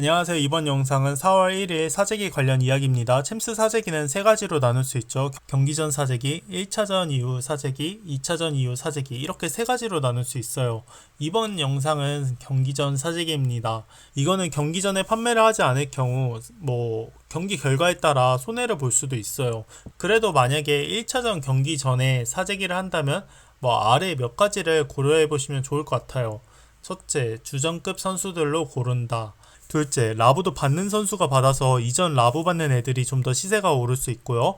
안녕하세요. 이번 영상은 4월 1일 사재기 관련 이야기입니다. 챔스 사재기는 세 가지로 나눌 수 있죠. 경기 전 사재기, 1차전 이후 사재기, 2차전 이후 사재기 이렇게 세 가지로 나눌 수 있어요. 이번 영상은 경기 전 사재기입니다. 이거는 경기 전에 판매를 하지 않을 경우 뭐 경기 결과에 따라 손해를 볼 수도 있어요. 그래도 만약에 1차전 경기 전에 사재기를 한다면 뭐 아래 몇 가지를 고려해 보시면 좋을 것 같아요. 첫째, 주전급 선수들로 고른다. 둘째, 라부도 받는 선수가 받아서 이전 라부 받는 애들이 좀 더 시세가 오를 수 있고요.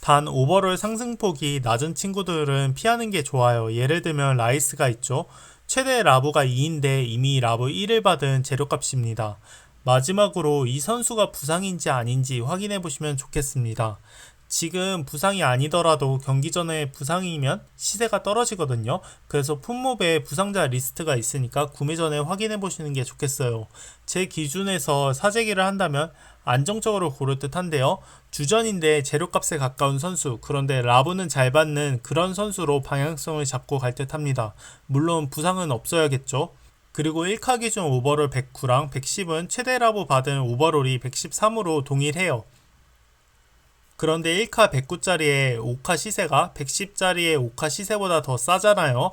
단 오버롤 상승폭이 낮은 친구들은 피하는 게 좋아요. 예를 들면 라이스가 있죠. 최대 라부가 2인데 이미 라부 1을 받은 재료값입니다. 마지막으로 이 선수가 부상인지 아닌지 확인해 보시면 좋겠습니다. 지금 부상이 아니더라도 경기 전에 부상이면 시세가 떨어지거든요. 그래서 품목에 부상자 리스트가 있으니까 구매 전에 확인해 보시는 게 좋겠어요. 제 기준에서 사재기를 한다면 안정적으로 고를 듯 한데요. 주전인데 재료값에 가까운 선수, 그런데 라브는 잘 받는 그런 선수로 방향성을 잡고 갈 듯 합니다. 물론 부상은 없어야겠죠. 그리고 1카 기준 오버롤 109랑 110은 최대 라브 받은 오버롤이 113으로 동일해요. 그런데 1카 109짜리의 5카 시세가 110짜리의 5카 시세보다 더 싸잖아요.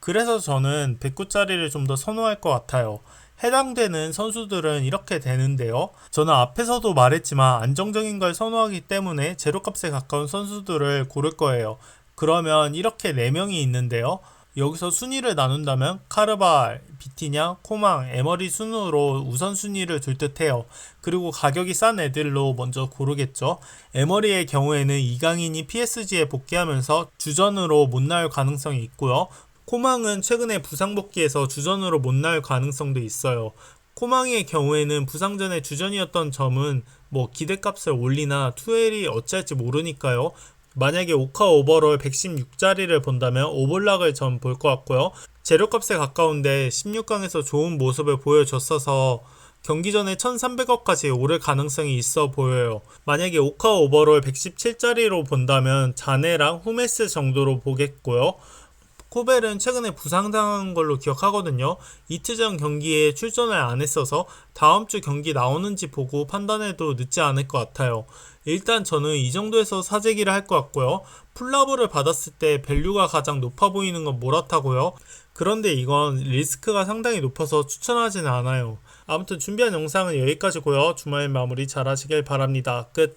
그래서 저는 109짜리를 좀 더 선호할 것 같아요. 해당되는 선수들은 이렇게 되는데요. 저는 앞에서도 말했지만 안정적인 걸 선호하기 때문에 제로값에 가까운 선수들을 고를 거예요. 그러면 이렇게 4명이 있는데요. 여기서 순위를 나눈다면 카르발, 비티냐, 코망, 에머리 순으로 우선순위를 둘 듯해요. 그리고 가격이 싼 애들로 먼저 고르겠죠. 에머리의 경우에는 이강인이 PSG에 복귀하면서 주전으로 못 나올 가능성이 있고요. 코망은 최근에 부상 복귀해서 주전으로 못 나올 가능성도 있어요. 코망의 경우에는 부상 전에 주전이었던 점은 뭐 기대값을 올리나 투엘이 어찌할지 모르니까요. 만약에 오카 오버롤 116짜리를 본다면 오블락을 전 볼 것 같고요. 재료값에 가까운데 16강에서 좋은 모습을 보여줬어서 경기 전에 1300억까지 오를 가능성이 있어 보여요. 만약에 오카 오버롤 117짜리로 본다면 자네랑 후메스 정도로 보겠고요. 코벨은 최근에 부상당한 걸로 기억하거든요. 이틀 전 경기에 출전을 안 했어서 다음 주 경기 나오는지 보고 판단해도 늦지 않을 것 같아요. 일단 저는 이 정도에서 사재기를 할 것 같고요. 풀라브를 받았을 때 밸류가 가장 높아 보이는 건 모라타고요. 그런데 이건 리스크가 상당히 높아서 추천하지는 않아요. 아무튼 준비한 영상은 여기까지고요. 주말 마무리 잘 하시길 바랍니다. 끝.